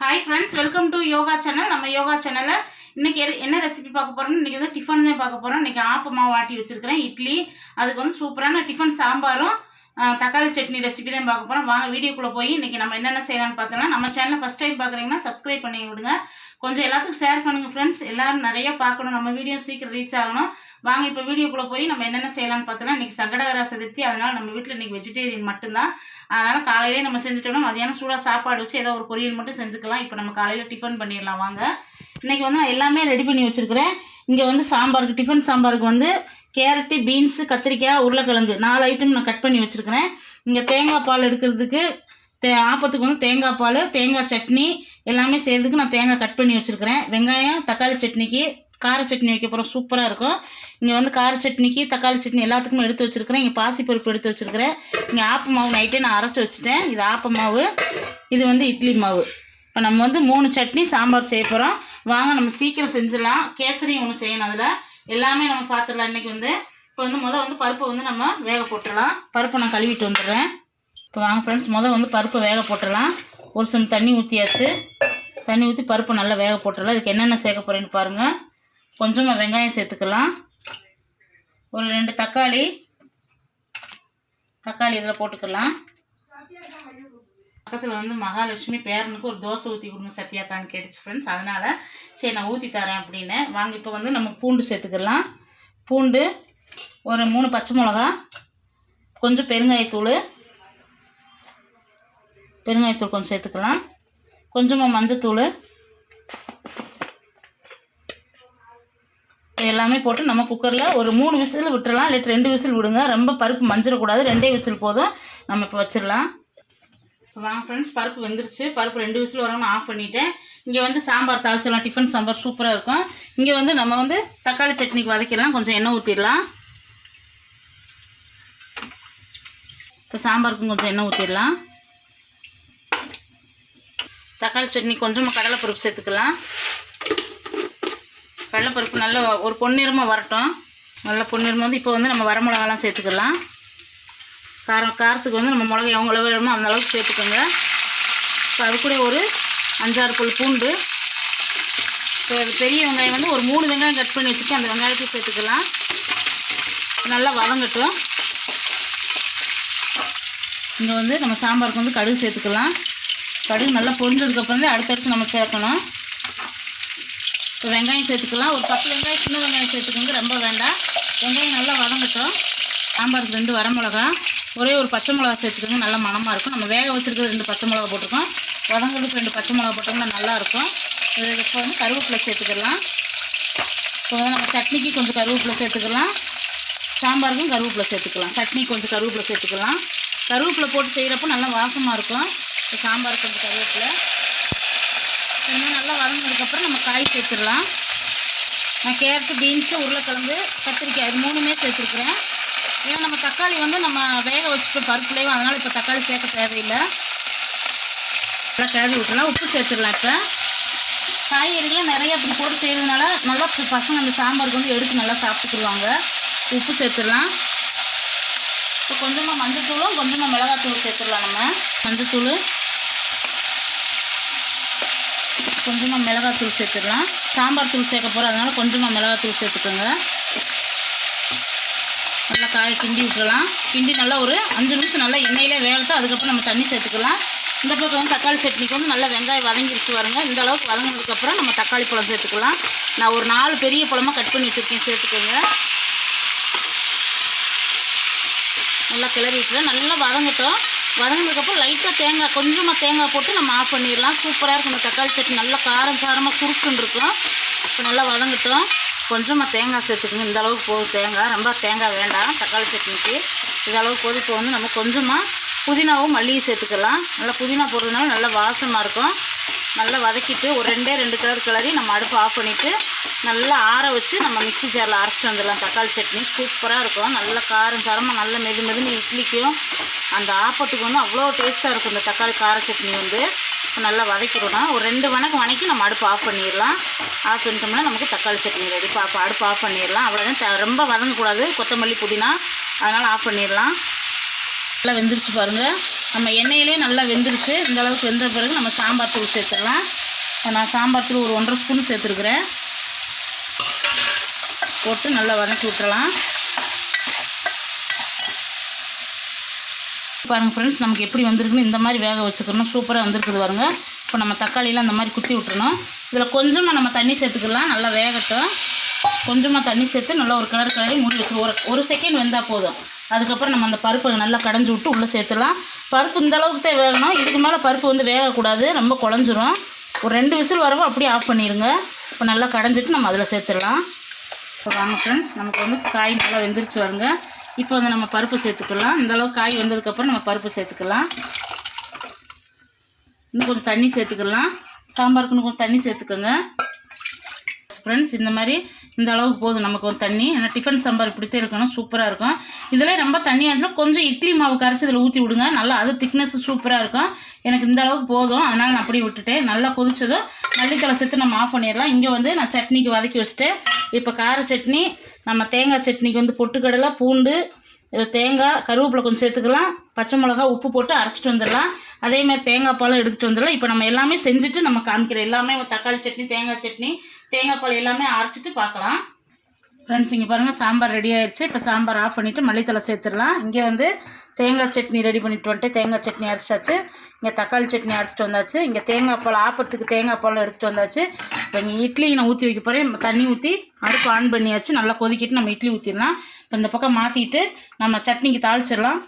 Hi friends welcome to yoga channel நம்ம யோகா சேனலில் இன்றைக்கி என்ன ரெசிபி பார்க்க போகிறோம்னு இன்றைக்கி வந்து டிஃபன் தான் பார்க்க போகிறோம் இன்னைக்கு ஆப்பமாக வாட்டி ஆட்டி வச்சிருக்கிறேன். இட்லி அதுக்கு வந்து சூப்பரான டிஃபன் சாம்பாரும் தக்காளி சட்னி ரெசிபி தான் பார்க்க போகிறோம் வாங்க வீடியோக்குள்ளே போய் இன்றைக்கி நம்ம என்னென்ன செய்யலாம்னு பார்த்தோம்னா நம்ம சேனலை ஃபஸ்ட் டைம் பார்க்குறீங்கன்னா சப்ஸ்கிரைப் பண்ணி விடுங்க. கொஞ்சம் எல்லாத்துக்கும் ஷேர் பண்ணுங்கள் ஃப்ரெண்ட்ஸ் எல்லோரும் நிறைய பார்க்கணும். நம்ம வீடியோ சீக்கிரம் ரீச் ஆகணும். வாங்க இப்போ வீடியோக்குள்ளே போய் நம்ம என்னென்ன செய்யலாம்னு பார்த்தோம்னா இன்னைக்கு சங்கடகர சதுர்த்தி. அதனால் நம்ம வீட்டில் இன்றைக்கி வெஜிடேரியன் மட்டும்தான். அதனால் காலையிலே நம்ம செஞ்சுட்டோம்னா மதியானம் சூடாக சாப்பாடு வச்சு ஏதோ ஒரு பொரியல் மட்டும் செஞ்சுக்கலாம். இப்போ நம்ம காலையில் டிஃபன் பண்ணிடலாம். வாங்க. இன்றைக்கி வந்து நான் எல்லாமே ரெடி பண்ணி வச்சுருக்கிறேன். இங்கே வந்து சாம்பாருக்கு டிஃபன் சாம்பாருக்கு வந்து கேரட்டு பீன்ஸு கத்திரிக்காய் உருளைக்கிழங்கு நாலு ஐட்டம் நான் கட் பண்ணி வச்சுருக்கிறேன். இங்கே தேங்காய் பால் எடுக்கிறதுக்கு தே ஆப்பத்துக்கு வந்து தேங்காய் பால் தேங்காய் சட்னி எல்லாமே செய்கிறதுக்கு நான் தேங்காய் கட் பண்ணி வச்சுருக்கிறேன். வெங்காயம் தக்காளி சட்னிக்கு கார சட்னி வைக்க போகிறோம் சூப்பராக இருக்கும். இங்கே வந்து கார சட்னிக்கு தக்காளி சட்னி எல்லாத்துக்குமே எடுத்து வச்சுருக்கிறேன். இங்கே பாசிப்பருப்பு எடுத்து வச்சுருக்கிறேன். இங்கே ஆப்ப மாவு நைட்டே நான் அரைச்சி வச்சுட்டேன். இது ஆப்ப மாவு இது வந்து இட்லி மாவு. இப்போ நம்ம வந்து மூணு சட்னி சாம்பார் செய்ய போகிறோம் வாங்க நம்ம சீக்கிரம் செஞ்சிடலாம். கேசரி ஒன்று செய்யணும் அதில். எல்லாமே நம்ம பார்த்துடலாம் இன்றைக்கி வந்து இப்போ வந்து முதல் வந்து பருப்பை வந்து நம்ம வேக போட்டுடலாம். பருப்பை நான் கழுவிட்டு வந்துடுறேன். இப்போ வாங்க ஃப்ரெண்ட்ஸ் முதல் வந்து பருப்பை வேக போட்டுடலாம். ஒரு சம் தண்ணி ஊற்றியாச்சு தண்ணி ஊற்றி பருப்பு நல்லா வேக போட்டுடலாம். இதுக்கு என்னென்ன சேர்க்க போகிறேன்னு பாருங்கள் கொஞ்சமாக வெங்காயம் சேர்த்துக்கலாம். ஒரு ரெண்டு தக்காளி. தக்காளி இதில் போட்டுக்கலாம். பக்கத்தில் வந்து மகாலட்சுமி பேரனுக்கு ஒரு தோசை ஊற்றி கொடுங்க சத்யாக்கான்னு கேட்டுச்சு ஃப்ரெண்ட்ஸ் அதனால் சரி நான் ஊற்றி தரேன் அப்படின்னு. வாங்க இப்போ வந்து நம்ம பூண்டு சேர்த்துக்கலாம். பூண்டு ஒரு மூணு பச்சை மிளகா கொஞ்சம் பெருங்காயத்தூள். பெருங்காயத்தூள் கொஞ்சம் சேர்த்துக்கலாம். கொஞ்சமாக மஞ்சத்தூள். எல்லாமே போட்டு நம்ம குக்கரில் ஒரு மூணு விசில் விட்டுறலாம். இல்லாட்டி ரெண்டு விசில் விடுங்க. ரொம்ப பருப்பு மஞ்சிடக்கூடாது ரெண்டே விசில் போதும். நம்ம இப்போ வச்சிடலாம் வாங்க ஃப்ரெண்ட்ஸ் பருப்பு வெந்துருச்சு. பருப்பு ரெண்டு விசில் வரணும் ஆஃப் பண்ணிவிட்டேன் இங்கே வந்து சாம்பார் தாளிச்சிடலாம். டிஃபன் சாம்பார் சூப்பராக இருக்கும். இங்கே வந்து நம்ம வந்து தக்காளி சட்னிக்கு வதக்கிடலாம். கொஞ்சம் எண்ணெய் ஊற்றிடலாம் இப்போ சாம்பாருக்கும் கொஞ்சம் எண்ணெய் ஊற்றிடலாம் தக்காளி சட்னி கொஞ்சமாக கடலைப்பருப்பு சேர்த்துக்கலாம். கடலைப்பருப்பு நல்லா ஒரு பொன்னிறமாக வரட்டும். நல்லா பொன்னிறமாக வந்து இப்போ வந்து நம்ம வரமிளகாலாம் சேர்த்துக்கலாம். காரம் காரத்துக்கு வந்து நம்ம மிளகா எவ்வளோ வேணுமோ அந்த அளவுக்கு சேர்த்துக்கோங்க. இப்போ அது கூட ஒரு அஞ்சாறு புல் பூண்டு. இப்போ பெரிய வெங்காயம் வந்து ஒரு மூணு வெங்காயம் கட் பண்ணி வச்சுட்டு அந்த வெங்காயத்தையும் சேர்த்துக்கலாம். நல்லா வதங்கட்டும். இங்கே வந்து நம்ம சாம்பாருக்கு வந்து கடுகு சேர்த்துக்கலாம். கடுகு நல்லா பொரிஞ்சதுக்கப்புறம் தான் அடுத்தடுத்து நம்ம சேர்க்கணும். இப்போ வெங்காயம் சேர்த்துக்கலாம். ஒரு பத்து வெங்காயம் சின்ன வெங்காயம் சேர்த்துக்கோங்க. ரொம்ப வேண்டாம். வெங்காயம் நல்லா வதங்கட்டும். சாம்பாருக்கு ரெண்டு வரமிளகா ஒரே ஒரு பச்சை மிளகா சேர்த்துக்கோங்க நல்ல மணமாக இருக்கும். நம்ம வேக வச்சுருக்கிறது ரெண்டு பச்சை மிளகா போட்டிருக்கோம். வதங்கிறதுக்கு ரெண்டு பச்சை மிளகா போட்டோம்னா நல்லாயிருக்கும் இது இப்போ வந்து கருவேப்பிலை சேர்த்துக்கலாம். இப்போ நம்ம சட்னிக்கு கொஞ்சம் கருவேப்பிலை சேர்த்துக்கலாம். சாம்பாருக்கும் கருவேப்பிலை சேர்த்துக்கலாம். சட்னி கொஞ்சம் கருவேப்பிலை சேர்த்துக்கலாம். கருவேப்பிலை போட்டு செய்கிறப்போ நல்லா வாசமாக இருக்கும் இப்போ சாம்பார் கொஞ்சம் கருவேப்பிலை. இன்னும் நல்லா வதங்கினதுக்கப்புறம் நம்ம காய் சேர்த்துடலாம். நான் கேரட்டு பீன்ஸு உருளைக்கிழங்கு கத்திரிக்காய் இது மூணுமே சேர்த்துருக்குறேன். ஏன்னா நம்ம தக்காளி வந்து நம்ம வேக வச்சுட்டு பருப்புலேயும் அதனால் இப்போ தக்காளி சேர்க்க தேவையில்லை. நல்லா கிளறி விட்டுலாம் உப்பு சேர்த்துடலாம் இப்போ. காய்கறிகளை நிறையா இப்படி போட்டு செய்கிறதுனால நல்லா பசங்க அந்த சாம்பாருக்கு வந்து எடுத்து நல்லா சாப்பிட்டுக்குருவாங்க. உப்பு சேர்த்துடலாம். இப்போ கொஞ்சமாக மஞ்சத்தூளும் கொஞ்சமாக மிளகாத்தூள் சேர்த்துடலாம் நம்ம. மஞ்சத்தூள் கொஞ்சமாக மிளகாத்தூள் சேர்த்துடலாம். சாம்பார் தூள் சேர்க்க போகிறோம் அதனால் கொஞ்சமாக மிளகாத்தூள் சேர்த்துக்கோங்க. நல்லா காய கிண்டி விட்டுறலாம். கிண்டி நல்லா ஒரு அஞ்சு நிமிஷம் நல்லா எண்ணெயிலே வேகட்டும். அதுக்கப்புறம் நம்ம தண்ணி சேர்த்துக்கலாம். இந்த பக்கம் வந்து தக்காளி சட்னிக்கு வந்து நல்லா வெங்காயம் வதங்கிருச்சு வருங்க இந்த அளவுக்கு வதங்கினதுக்கப்புறம் நம்ம தக்காளி பழம் சேர்த்துக்கலாம். நான் ஒரு நாலு பெரிய பழமாக கட் பண்ணி வச்சுருக்கேன். சேர்த்துக்கோங்க. நல்லா கிளறி விட்டுறேன். நல்லா வதங்கட்டும். வதங்கினதுக்கப்புறம் லைட்டாக தேங்காய் கொஞ்சமாக தேங்காய் போட்டு நம்ம ஆஃப் பண்ணிடலாம். சூப்பராக இருக்கும். இந்த தக்காளி சட்னி நல்லா காரம் காரமாக குறுக்குன்னு இருக்கும். இப்போ நல்லா வதங்கட்டும். கொஞ்சமாக தேங்காய் சேர்த்துக்கோங்க. இந்த அளவுக்கு போதும். தேங்காய். ரொம்ப தேங்காய் வேண்டாம். தக்காளி சட்னிக்கு. இந்த அளவுக்கு போது இப்போ வந்து நம்ம கொஞ்சமாக புதினாவும் மல்லியும் சேர்த்துக்கலாம். நல்லா புதினா போடுறதுனால நல்லா வாசமாக இருக்கும். நல்லா வதக்கிட்டு ஒரு ரெண்டே ரெண்டு கலர் கிளறி நம்ம அடுப்பு ஆஃப் பண்ணிவிட்டு நல்லா ஆற வச்சு நம்ம மிக்ஸி ஜாரில் அரைச்சிட்டு வந்துடலாம். தக்காளி சட்னி சூப்பராக இருக்கும். நல்ல காரம் காரமாக நல்ல மெது மெதுன்னு இட்லிக்கும் அந்த ஆப்பத்துக்கு வந்து அவ்வளோ டேஸ்ட்டாக இருக்கும் இந்த தக்காளி கார சட்னி வந்து. நல்லா வதக்கிடணும். ஒரு ரெண்டு வணக்கம் வணக்கி நம்ம அடுப்பு ஆஃப் பண்ணிடலாம். ஆஃப் பண்ணிட்டோம்னா நமக்கு தக்காளி சட்னி ரெடி இப்போ அடுப்பு ஆஃப் பண்ணிடலாம். அவ்வளோதான் ரொம்ப வதங்கக்கூடாது. கொத்தமல்லி புதினா அதனால் ஆஃப் பண்ணிடலாம். நல்லா வெந்துருச்சு பாருங்கள் நம்ம எண்ணெயிலே நல்லா வெந்துருச்சு. இந்த அளவுக்கு வெந்த பிறகு நம்ம சாம்பார் தூள் சேர்த்துடலாம். நான் சாம்பார் தூள் ஒரு ஒன்றரை ஸ்பூன் சேர்த்துருக்குறேன். போட்டு நல்லா வதக்கி விட்டுறலாம். பாருங்கள் ஃப்ரெண்ட்ஸ் நமக்கு எப்படி வந்திருக்குன்னு இந்த மாதிரி வேக வச்சுக்கணும். சூப்பராக வந்திருக்குது பாருங்க. இப்போ நம்ம தக்காளியெலாம் இந்த மாதிரி குத்தி விட்டுறணும். இதில் கொஞ்சமாக நம்ம தண்ணி சேர்த்துக்கலாம். நல்லா வேகட்டும். கொஞ்சமாக தண்ணி சேர்த்து நல்லா ஒரு கலர் கலரி மூடி வச்சு ஒரு ஒரு செகண்ட் வெந்தால் போதும். அதுக்கப்புறம் நம்ம அந்த பருப்பை நல்லா கடைஞ்சி விட்டு உள்ளே சேர்த்துலாம் பருப்பு இந்த அளவுக்கு தான் வேகணும். இதுக்கு மேலே பருப்பு வந்து வேகக்கூடாது. ரொம்ப குழஞ்சிரும். ஒரு ரெண்டு விசில் வரவும் அப்படியே ஆஃப் பண்ணிடுங்க இப்போ நல்லா கடைஞ்சிட்டு நம்ம அதில் சேர்த்துடலாம். இப்போ வாங்க ஃப்ரெண்ட்ஸ் நமக்கு வந்து காய் நல்லா வெந்துருச்சு வருங்க இப்போ வந்து நம்ம பருப்பு சேர்த்துக்கலாம். இந்த அளவுக்கு காய் வந்ததுக்கப்புறம் நம்ம பருப்பு சேர்த்துக்கலாம். இன்னும் கொஞ்சம் தண்ணி சேர்த்துக்கலாம். சாம்பாருக்கு இன்னும் கொஞ்சம் தண்ணி சேர்த்துக்கோங்க. ஃப்ரெண்ட்ஸ் இந்த மாதிரி இந்த அளவுக்கு போதும் நமக்கு ஒரு தண்ணி. ஆனால் டிஃபன் சாம்பார் இப்படித்தே இருக்கணும். சூப்பராக இருக்கும். இதில் ரொம்ப தண்ணியாக இருந்துச்சுன்னா கொஞ்சம் இட்லி மாவு கரைச்சி இதில் ஊற்றி விடுங்க. நல்லா அது திக்னஸ் சூப்பராக இருக்கும். எனக்கு இந்த அளவுக்கு போதும். அதனால் நான் அப்படியே விட்டுட்டேன். நல்லா கொதிச்சதும் மல்லித்தலை சேர்த்து நம்ம ஆஃப் பண்ணிடலாம். இங்கே வந்து நான் சட்னிக்கு வதக்கி வச்சுட்டேன். இப்போ கார சட்னி நம்ம தேங்காய் சட்னிக்கு வந்து பொட்டுக்கடலை பூண்டு தேங்காய் கருவேப்பிலை கொஞ்சம் சேர்த்துக்கலாம். பச்சை மிளகா உப்பு போட்டு அரைச்சிட்டு வந்துடலாம். அதேமாதிரி தேங்காய் பாலும் எடுத்துகிட்டு வந்துடலாம். இப்போ நம்ம எல்லாமே செஞ்சுட்டு நம்ம காமிக்கிறோம் எல்லாமே தக்காளி சட்னி தேங்காய் சட்னி தேங்காய் பால் எல்லாமே அரைச்சிட்டு பார்க்கலாம். ஃப்ரெண்ட்ஸ் இங்கே பாருங்கள் சாம்பார் ரெடி ஆயிடுச்சு இப்போ சாம்பார் ஆஃப் பண்ணிவிட்டு மல்லித்தலை சேர்த்துடலாம். இங்கே வந்து தேங்காய் சட்னி ரெடி பண்ணிட்டு வந்துட்டு தேங்காய் சட்னி அரைச்சாச்சு. இங்கே தக்காளி சட்னி அரைச்சிட்டு வந்தாச்சு. இங்கே தேங்காய் பால் ஆப்பத்துக்கு தேங்காய் பால் எடுத்துகிட்டு வந்தாச்சு. இப்போ இங்கே இட்லி நான் ஊற்றி வைக்க போகிறேன் தண்ணி ஊற்றி அடுப்பு ஆன் பண்ணியாச்சு. நல்லா கொதிக்கிட்டு நம்ம இட்லி ஊற்றிடலாம் இப்போ இந்த பக்கம் மாற்றிட்டு நம்ம சட்னிக்கு தாளிச்சிடலாம்.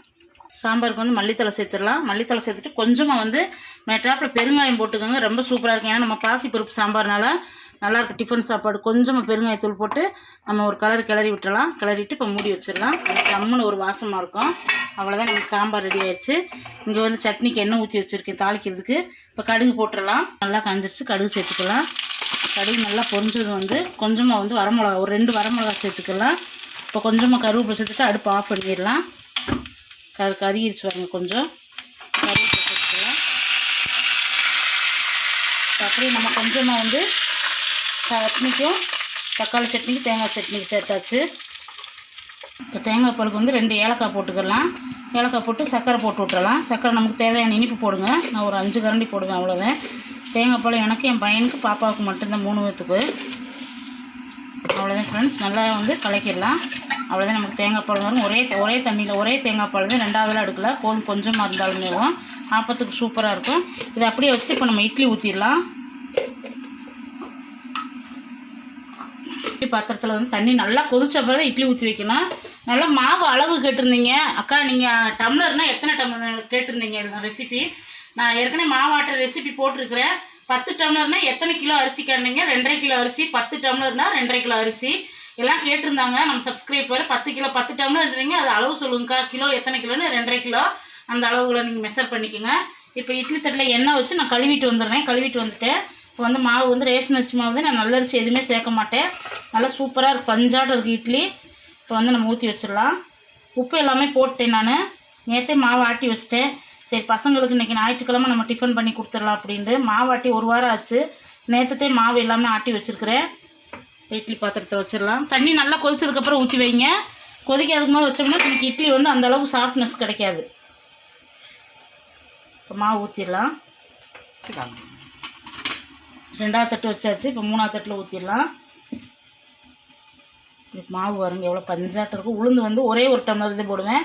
சாம்பாருக்கு வந்து மல்லித்தலை சேர்த்துடலாம். மல்லித்தலை சேர்த்துட்டு கொஞ்சமாக வந்து மேட்டாப்பில் பெருங்காயம் போட்டுக்கோங்க. ரொம்ப சூப்பராக இருக்கும். ஏன்னா நம்ம பாசிப்பருப்பு சாம்பார்னால நல்லாயிருக்கும் டிஃபன் சாப்பாடு. கொஞ்சமாக பெருங்காயத்தூள் போட்டு நம்ம ஒரு கலர் கிளறி விட்டுறலாம். கிளறிட்டு இப்போ மூடி வச்சிடலாம். கம்முன்னு ஒரு வாசமாக இருக்கும். அவ்வளோதான் நமக்கு சாம்பார் ரெடி ஆயிடுச்சு. இங்கே வந்து சட்னிக்கு எண்ணெய் ஊற்றி வச்சுருக்கேன் தாளிக்கிறதுக்கு. இப்போ கடுகு போட்டுடலாம். நல்லா காஞ்சிருச்சு. கடுகு சேர்த்துக்கலாம். கடுகு நல்லா பொரிஞ்சது வந்து கொஞ்சமாக வந்து வரமிளகா ஒரு ரெண்டு வரமிளகா சேர்த்துக்கலாம். இப்போ கொஞ்சமாக கருவேப்பிலை சேர்த்துட்டு அடுப்பு ஆஃப் பண்ணிடலாம். க கறியிருச்சு வாங்க கொஞ்சம். கருவேப்பிலை சேர்த்துக்கலாம். அப்படியே நம்ம கொஞ்சமாக வந்து சட்னிக்கும் தக்காளி சட்னிக்கு தேங்காய் சட்னிக்கு சேர்த்தாச்சு. இப்போ தேங்காய் பாலுக்கு வந்து ரெண்டு ஏலக்காய் போட்டுக்கலாம். ஏலக்காய் போட்டு சர்க்கரை போட்டு விட்றலாம் சர்க்கரை நமக்கு தேவையான இனிப்பு போடுங்க. நான் ஒரு அஞ்சு கரண்டி போடுவேன் அவ்வளோதான் தேங்காய் பழம் எனக்கு என் பையனுக்கு பாப்பாவுக்கு மட்டும்தான் மூணு பேத்துக்கு. அவ்வளோதான் ஃப்ரெண்ட்ஸ் நல்லா வந்து கலக்கிடலாம். அவ்வளோதான் நமக்கு தேங்காய் பழம் வரும். ஒரே ஒரே தண்ணியில் ஒரே தேங்காய் பழம் தான் ரெண்டாவதுலாம் எடுக்கல போதும் கொஞ்சமாக இருந்தாலுமே ஆப்பத்துக்கு சூப்பராக இருக்கும். இதை அப்படியே வச்சுட்டு இப்போ நம்ம இட்லி ஊற்றிடலாம் பாத்திரத்தில் வந்து தண்ணி நல்லா கொதிச்ச பிறகு இட்லி ஊற்றி வைக்கணும். நல்லா மாவு அளவு கேட்டிருந்தீங்க. அக்கா நீங்கள் டம்ளர்னால் எத்தனை டம்ளர் கேட்டிருந்தீங்க ரெசிபி நான் ஏற்கனவே மாவாட்டுற ரெசிபி போட்டிருக்கிறேன். பத்து டம்ளர்னால் எத்தனை கிலோ அரிசி கேட்டீங்க? ரெண்டரை கிலோ அரிசி பத்து டம்ளர்னா ரெண்டரை கிலோ அரிசி. எல்லாம் கேட்டிருந்தாங்க. நம்ம சப்ஸ்கிரைபர் பத்து கிலோ பத்து டம்ளர்ன்றீங்க. அது அளவு சொல்லுங்கக்கா. கிலோ எத்தனை கிலோன்னு ரெண்டரை கிலோ. அந்த அளவுகளை நீங்கள் மெஷர் பண்ணிக்கோங்க. இப்போ இட்லி தட்டில் எண்ணெய் வச்சு நான் கழுவிட்டு வந்துடுறேன். கழுவிட்டு வந்துட்டேன் இப்போ வந்து மாவு வந்து ரேஷன் அரிசி மாவு தான் நான் நல்ல அரிசி எதுவுமே சேர்க்க மாட்டேன். நல்லா சூப்பராக இருக்குது பஞ்சாட்டம் இருக்குது இட்லி. இப்போ வந்து நம்ம ஊற்றி வச்சிடலாம். உப்பு எல்லாமே போட்டேன் நான். நேற்றே மாவு ஆட்டி வச்சிட்டேன். சரி பசங்களுக்கு இன்றைக்கி ஞாயிற்றுக்கிழமை நம்ம டிஃபன் பண்ணி கொடுத்துடலாம் அப்படின்ட்டு மாவு ஆட்டி ஒரு வாரம் ஆச்சு. நேற்றுத்தே மாவு எல்லாமே ஆட்டி வச்சுருக்கிறேன். இட்லி பாத்திரத்தில் வச்சிடலாம். தண்ணி நல்லா கொதிச்சதுக்கப்புறம் ஊற்றி வைங்க. கொதிக்காதுக்கு போது வச்சோம்னா எனக்கு இட்லி வந்து அந்த அளவுக்கு சாஃப்ட்னஸ் கிடைக்காது. இப்போ மாவு ஊற்றிடலாம் ரெண்டாவது தட்டு வச்சாச்சு இப்போ மூணாவது தட்டில் ஊற்றிடலாம் இப்போ மாவு வருங்க எவ்வளோ பஞ்சாட்டம் இருக்கும் உளுந்து வந்து ஒரே ஒரு டம்ளர் இது போடுவேன்.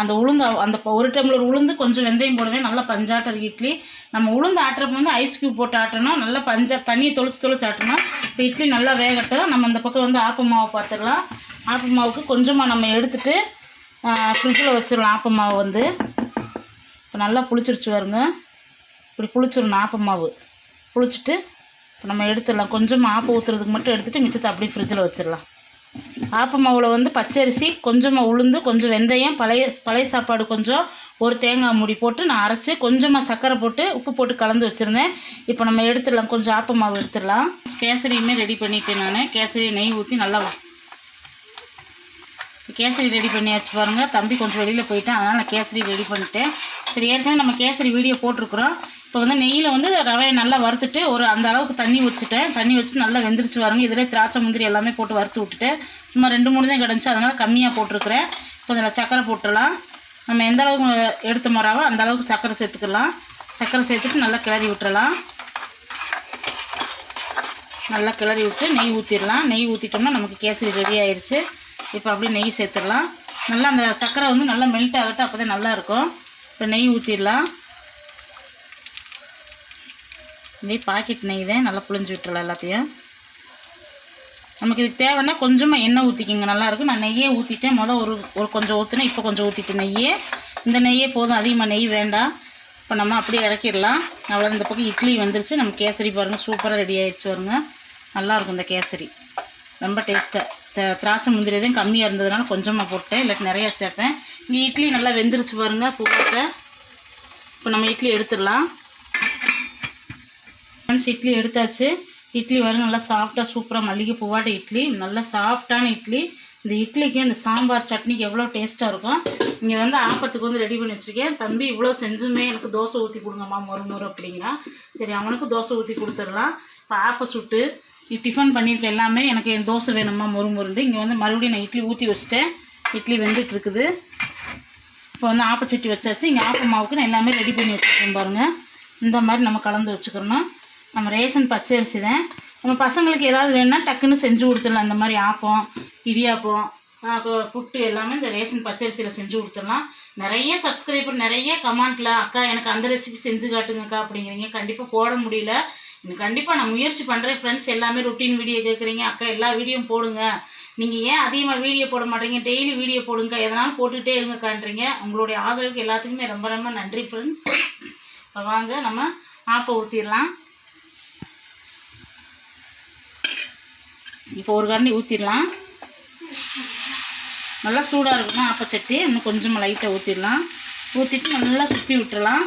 அந்த உளுந்து அந்த ஒரு டம்ளர் உளுந்து கொஞ்சம் வெந்தயம் போடுவேன். நல்லா பஞ்சாட்டம் இட்லி. நம்ம உளுந்து ஆட்டுறப்ப வந்து ஐஸ் கியூப் போட்டு ஆட்டணும். நல்லா பஞ்சா தண்ணியை தொளிச்சு தொளிச்சு ஆட்டணும். இப்போ இட்லி நல்லா வேகட்டும். நம்ம அந்த பக்கம் வந்து ஆப்ப மாவு பார்த்துடலாம் ஆப்ப மாவுக்கு கொஞ்சமாக நம்ம எடுத்துட்டு ஃப்ரிட்ஜில் வச்சிடலாம் ஆப்ப மாவு வந்து. இப்போ நல்லா புளிச்சிருச்சு வருங்க இப்படி புளிச்சிடணும் ஆப்ப மாவு. புளிச்சிட்டு இப்போ நம்ம எடுத்துடலாம். கொஞ்சமாக ஆப்பம் ஊற்றுறதுக்கு மட்டும் எடுத்துகிட்டு மிச்சத்தை அப்படியே ஃப்ரிட்ஜில் வச்சிடலாம். ஆப்ப மாவில் வந்து பச்சரிசி கொஞ்சமாக உளுந்து கொஞ்சம் வெந்தயம் பழைய பழைய சாப்பாடு கொஞ்சம் ஒரு தேங்காய் மூடி போட்டு நான் அரைச்சி கொஞ்சமாக சர்க்கரை போட்டு உப்பு போட்டு கலந்து வச்சுருந்தேன். இப்போ நம்ம எடுத்துடலாம். கொஞ்சம் ஆப்ப மாவு எடுத்துடலாம். கேசரியுமே ரெடி பண்ணிட்டேன் நான். கேசரி நெய் ஊற்றி நல்லா கேசரி ரெடி பண்ணியாச்சு பாருங்கள் தம்பி கொஞ்சம் வெளியில் போயிட்டேன். அதனால் நான் கேசரி ரெடி பண்ணிட்டேன். சரி ஏற்கனவே நம்ம கேசரி வீடியோ போட்டிருக்குறோம். இப்போ வந்து நெய்யில் வந்து ரவையை நல்லா வறுத்துட்டு ஒரு அந்த அளவுக்கு தண்ணி வச்சுட்டேன் தண்ணி வச்சுட்டு நல்லா வெந்துருச்சு வரணும் இதில் திராட்சை முந்திரி எல்லாமே போட்டு வறுத்து விட்டுட்டேன் சும்மா ரெண்டு மூணு தான் கிடந்துச்சு. அதனால் கம்மியாக போட்டிருக்கிறேன். இப்போ இதில் சக்கரை போட்டுடலாம். நம்ம எந்த அளவுக்கு எடுத்த மராவோ அந்த அளவுக்கு சர்க்கரை சேர்த்துக்கலாம். சர்க்கரை சேர்த்துட்டு நல்லா கிளறி விட்டுறலாம் நல்லா கிளறி விட்டு நெய் ஊற்றிடலாம் நெய் ஊற்றிட்டோம்னா நமக்கு கேசரி ரெடி ஆயிடுச்சு இப்போ அப்படியே நெய் சேர்த்துடலாம். நல்லா அந்த சர்க்கரை வந்து நல்லா மெல்ட் ஆகட்டும். அப்போ தான் நல்லாயிருக்கும் இப்போ நெய் ஊற்றிடலாம் இதே பாக்கெட் நெய் தான் நல்லா புளிஞ்சு விட்டுறலாம் எல்லாத்தையும். நமக்கு இதுக்கு தேவைன்னா கொஞ்சமாக எண்ணெய் ஊற்றிக்கிங்க நல்லாயிருக்கும் நான் நெய்யே ஊற்றிட்டேன் மொதல் ஒரு ஒரு கொஞ்சம் ஊற்றினேன் இப்போ கொஞ்சம் ஊற்றிட்டேன் நெய்யே. இந்த நெய்யே போதும். அதிகமாக நெய் வேண்டாம். இப்போ நம்ம அப்படியே இறக்கிடலாம். அவ்வளோ இந்த பக்கம் இட்லி வந்துருச்சு. நம்ம கேசரி பாருங்கள் சூப்பராக ரெடி ஆகிடுச்சு பாருங்க. நல்லாயிருக்கும் இந்த கேசரி. ரொம்ப டேஸ்ட்டாக திராட்சை முந்திரி தான் கம்மியாக இருந்ததுனால கொஞ்சமாக போட்டேன். இல்லாட்டி நிறையா சேர்ப்பேன். இங்கே இட்லி நல்லா வெந்துருச்சு பாருங்கள் பூவாட்ட இப்போ நம்ம இட்லி எடுத்துடலாம். ஃப்ரெண்ட்ஸ் இட்லி எடுத்தாச்சு. இட்லி வரும் நல்லா சாஃப்டாக சூப்பராக மல்லிகை பூவாட்ட இட்லி நல்லா சாஃப்டான இட்லி. இந்த இட்லிக்கு அந்த சாம்பார் சட்னிக்கு எவ்வளோ டேஸ்ட்டாக இருக்கும் இங்கே வந்து ஆப்பத்துக்கு வந்து ரெடி பண்ணி வச்சுருக்கேன். தம்பி இவ்வளோ செஞ்சுமே எனக்கு தோசை ஊற்றி கொடுங்கம்மா மொறு மொறு சரி அவனுக்கு தோசை ஊற்றி கொடுத்துடலாம். இப்போ ஆப்பை சுட்டு டிஃபன் பண்ணியிருக்க எல்லாமே எனக்கு என் தோசை வேணும்மா மொறு இங்கே வந்து மறுபடியும் நான் இட்லி ஊற்றி வச்சுட்டேன். இட்லி வெந்துட்டு இருக்குது. இப்போ வந்து ஆப்பச்சட்டி வச்சாச்சு. இங்கே ஆப்ப மாவுக்கு நான் எல்லாமே ரெடி பண்ணி வச்சுருக்கேன் பாருங்கள் இந்த மாதிரி நம்ம கலந்து வச்சுக்கிறணும். நம்ம ரேஷன் பச்சை அரிசி தான். நம்ம பசங்களுக்கு ஏதாவது வேணும்னா டக்குன்னு செஞ்சு கொடுத்துடலாம். இந்த மாதிரி ஆப்பம் இடியாப்பம் புட்டு எல்லாமே இந்த ரேஷன் பச்சரிசியில் செஞ்சு கொடுத்துடலாம். நிறைய சப்ஸ்கிரைபர் நிறைய கமெண்ட்டில் அக்கா எனக்கு அந்த ரெசிபி செஞ்சு காட்டுங்கக்கா அப்படிங்கிறீங்க. கண்டிப்பாக போட முடியல. இன்னும் கண்டிப்பாக நான் முயற்சி பண்ணுறேன் ஃப்ரெண்ட்ஸ் எல்லாமே ருட்டீன் வீடியோ கேட்குறீங்க. அக்கா எல்லா வீடியோ போடுங்க. நீங்கள் ஏன் அதிகமாக வீடியோ போட மாட்டீங்க? டெய்லி வீடியோ போடுங்க. எதனாலும் போட்டுக்கிட்டே இருங்கக்கான்றீங்க. உங்களுடைய ஆதரவுக்கு எல்லாத்துக்குமே ரொம்ப ரொம்ப நன்றி ஃப்ரெண்ட்ஸ் இப்போ வாங்க நம்ம ஆப்பை ஊற்றிடலாம் இப்போ ஒரு கரண்டி ஊற்றிடலாம் நல்லா சூடாக இருக்கணும் ஆப்பச்சட்டி. இன்னும் கொஞ்சமாக லைட்டாக ஊற்றிடலாம் ஊற்றிட்டு நல்லா சுற்றி விட்டுடலாம்.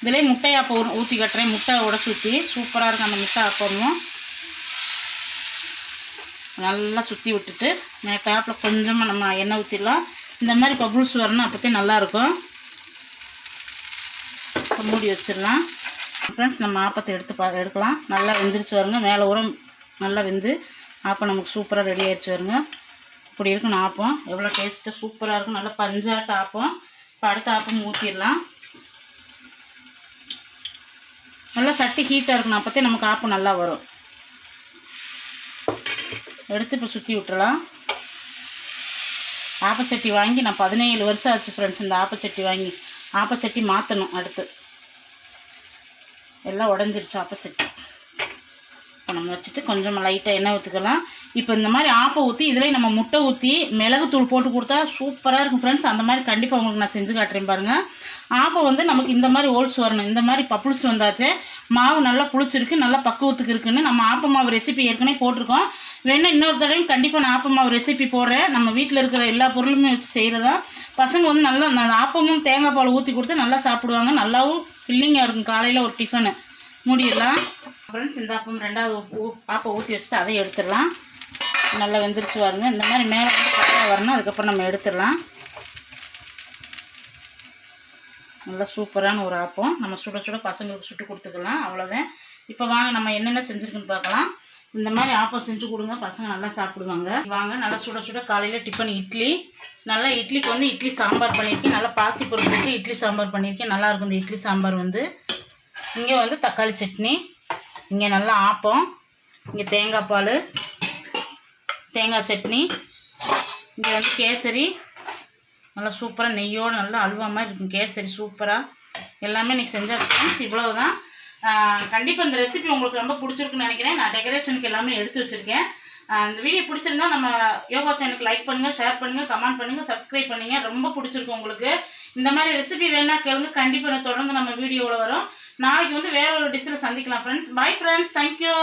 இதிலே முட்டை ஆப்பம் ஊற்றி கட்டுறேன். முட்டை உடச்சி ஊற்றி சூப்பராக இருக்கும் அந்த முட்டை ஆப்பமும். நல்லா சுற்றி விட்டுட்டு மேக்காப்பில் கொஞ்சமாக நம்ம எண்ணெய் ஊற்றிடலாம் இந்த மாதிரி பபுள்ஸ் வரணும் அப்போத்தே நல்லாயிருக்கும் இப்போ மூடி வச்சிடலாம். ஃப்ரெண்ட்ஸ் நம்ம ஆப்பத்தை எடுத்து பா எடுக்கலாம். நல்லா வெந்துருச்சு வருங்க மேலே உரம் நல்லா வெந்து ஆப்பம் நமக்கு சூப்பராக ரெடி ஆகிடுச்சு வருங்க இப்படி இருக்கும் ஆப்பம். எவ்வளோ டேஸ்ட்டாக சூப்பராக இருக்கும். நல்லா பஞ்சாட்ட ஆப்பம். இப்போ அடுத்த ஆப்பம் ஊற்றிடலாம் நல்லா சட்டி ஹீட்டாக இருக்கணும் அப்போத்தே நமக்கு ஆப்பம் நல்லா வரும். எடுத்து இப்போ சுற்றி விட்டுறலாம். ஆப்பச்சட்டி வாங்கி நான் பதினேழு வருஷம் ஆச்சு ஃப்ரெண்ட்ஸ் இந்த ஆப்பச்சட்டி வாங்கி. ஆப்பச்சட்டி மாற்றணும் அடுத்து. எல்லாம் உடஞ்சிருச்சு ஆப்பச்சட்டி இப்போ நம்ம வச்சுட்டு கொஞ்சம் லைட்டாக எண்ணெய் ஊற்றுக்கலாம் இப்போ இந்த மாதிரி ஆப்பை ஊற்றி இதில் நம்ம முட்டை ஊற்றி மிளகுத்தூள் போட்டு கொடுத்தா சூப்பராக இருக்கும் ஃப்ரெண்ட்ஸ் அந்த மாதிரி கண்டிப்பாக உங்களுக்கு நான் செஞ்சு காட்டுறேன் பாருங்கள் ஆப்பை வந்து நமக்கு இந்த மாதிரி ஓல்ஸ் வரணும். இந்த மாதிரி பப்புள்ஸ் வந்தாச்சு. மாவு நல்லா புளிச்சிருக்கு நல்லா பக்குவத்துக்கு இருக்குன்னு நம்ம ஆப்ப மாவு ரெசிபி ஏற்கனவே போட்டிருக்கோம். வேணா இன்னொரு தடவையும் கண்டிப்பாக நான் ஆப்ப மாவு ரெசிபி போடுறேன். நம்ம வீட்டில் இருக்கிற எல்லா பொருளுமே வச்சு செய்கிறதா பசங்க வந்து நல்லா நான் ஆப்பமும் தேங்காய் பால் ஊற்றி கொடுத்து நல்லா சாப்பிடுவாங்க. நல்லாவும் ஃபில்லிங்காக இருக்கும். காலையில் ஒரு டிஃபனு மூடிடலாம். ஃப்ரெண்ட்ஸ் இந்த ரெண்டாவது ஊ- ஆப்பம் ஊற்றி வச்சுட்டு அதை எடுத்துடலாம். நல்லா வெந்துருச்சு வருங்க இந்த மாதிரி மேலே வந்து கரெக்டாக வரணும். அதுக்கப்புறம் நம்ம எடுத்துடலாம். நல்லா சூப்பரான ஒரு ஆப்பம். நம்ம சுட சுட பசங்களுக்கு சுட்டு கொடுத்துக்கலாம். அவ்வளோதான். இப்போ வாங்க நம்ம என்னென்ன செஞ்சுருக்குன்னு பார்க்கலாம். இந்த மாதிரி ஆப்பம் செஞ்சு கொடுங்க. பசங்க நல்லா சாப்பிடுவாங்க. வாங்க நல்லா சுட சுட காலையில் டிஃபன் இட்லி. நல்லா இட்லிக்கு வந்து இட்லி சாம்பார் பண்ணியிருக்கேன். நல்லா பாசி பொருள் இட்லி சாம்பார் பண்ணியிருக்கேன். நல்லாயிருக்கும் இந்த இட்லி சாம்பார் வந்து. இங்கே வந்து தக்காளி சட்னி. இங்கே நல்லா ஆப்பம். இங்கே தேங்காய் பால் தேங்காய் சட்னி இங்கே வந்து கேசரி. நல்லா சூப்பராக நெய்யோடு நல்லா அல்வா மாதிரி இருக்கும். கேசரி சூப்பராக எல்லாமே இன்றைக்கி செஞ்சால் இவ்வளோ தான் கண்டிப்பாக இந்த ரெசிபி உங்களுக்கு ரொம்ப பிடிச்சிருக்குன்னு நினைக்கிறேன். நான் டெக்கரேஷனுக்கு எல்லாமே எடுத்து வச்சுருக்கேன். இந்த வீடியோ பிடிச்சிருந்தா நம்ம யோகா சேனலுக்கு லைக் பண்ணுங்கள் ஷேர் பண்ணுங்கள் கமெண்ட் பண்ணுங்கள் சப்ஸ்கிரைப் பண்ணுங்க. ரொம்ப பிடிச்சிருக்கு உங்களுக்கு. இந்த மாதிரி ரெசிபி வேணால் கேளுங்க. கண்டிப்பாக தொடர்ந்து நம்ம வீடியோவில் வரும். நாளைக்கு வந்து வேற ஒரு டிஷ்ஷில் சந்திக்கலாம் ஃப்ரெண்ட்ஸ் பை ஃப்ரெண்ட்ஸ் தேங்க்யூ